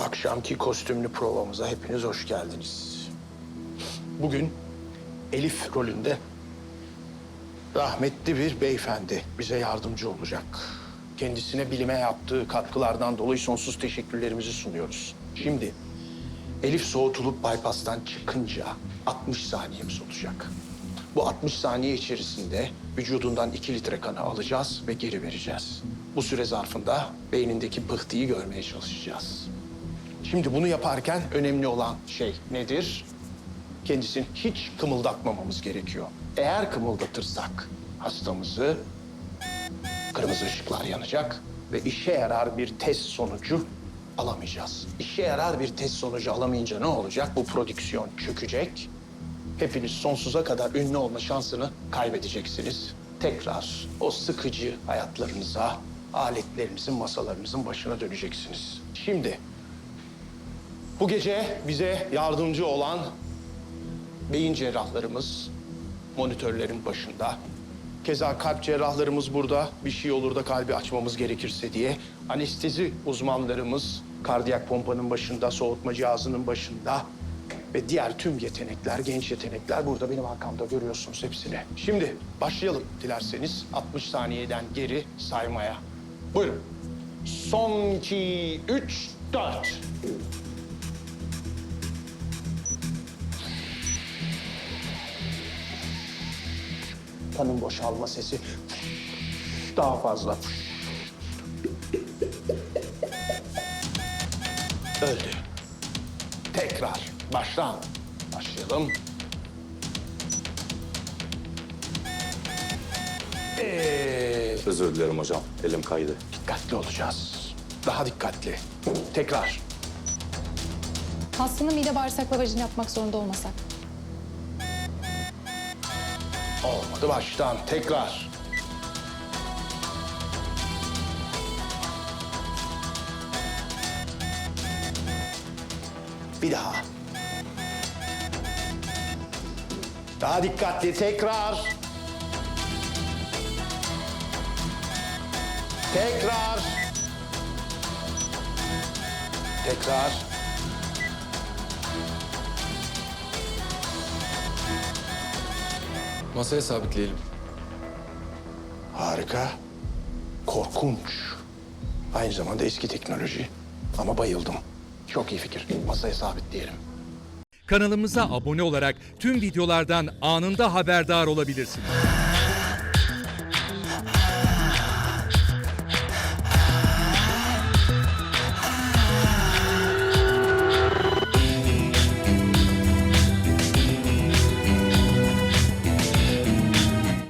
akşamki kostümlü provamıza hepiniz hoş geldiniz. Bugün Elif rolünde rahmetli bir beyefendi bize yardımcı olacak. Kendisine bilime yaptığı katkılardan dolayı sonsuz teşekkürlerimizi sunuyoruz. Şimdi Elif soğutulup bypass'tan çıkınca 60 saniyemiz olacak. Bu 60 saniye içerisinde vücudundan 2 litre kanı alacağız ve geri vereceğiz. Bu süre zarfında beynindeki pıhtıyı görmeye çalışacağız. Şimdi bunu yaparken önemli olan şey nedir? Kendisini hiç kımıldatmamamız gerekiyor. Eğer kımıldatırsak hastamızı kırmızı ışıklar yanacak ve işe yarar bir test sonucu alamayacağız. İşe yarar bir test sonucu alamayınca ne olacak? Bu prodüksiyon çökecek. Hepiniz sonsuza kadar ünlü olma şansını kaybedeceksiniz. Tekrar o sıkıcı hayatlarınıza, aletlerinizin, masalarınızın başına döneceksiniz. Şimdi bu gece bize yardımcı olan beyin cerrahlarımız monitörlerin başında. Keza kalp cerrahlarımız burada. Bir şey olur da kalbi açmamız gerekirse diye. Anestezi uzmanlarımız kardiyak pompanın başında, soğutma cihazının başında. Ve diğer tüm yetenekler, genç yetenekler burada benim arkamda görüyorsunuz hepsini. Şimdi başlayalım dilerseniz 60 saniyeden geri saymaya. Buyurun. Son iki, üç, dört. Kanın boşalma sesi daha fazla. Öldü. Tekrar baştan başlayalım. Ee, Özür dilerim hocam. Elim kaydı. dikkatli olacağız. Daha dikkatli. Tekrar. Hastanın mide bağırsak lavajını yapmak zorunda olmasak. Olmadı baştan. Tekrar. Bir daha. Daha dikkatli. Tekrar. Tekrar. Tekrar. Masaya sabitleyelim. Harika. Korkunç. Aynı zamanda eski teknoloji. Ama bayıldım. Çok iyi fikir. Masaya sabitleyelim. Kanalımıza abone olarak tüm videolardan anında haberdar olabilirsiniz.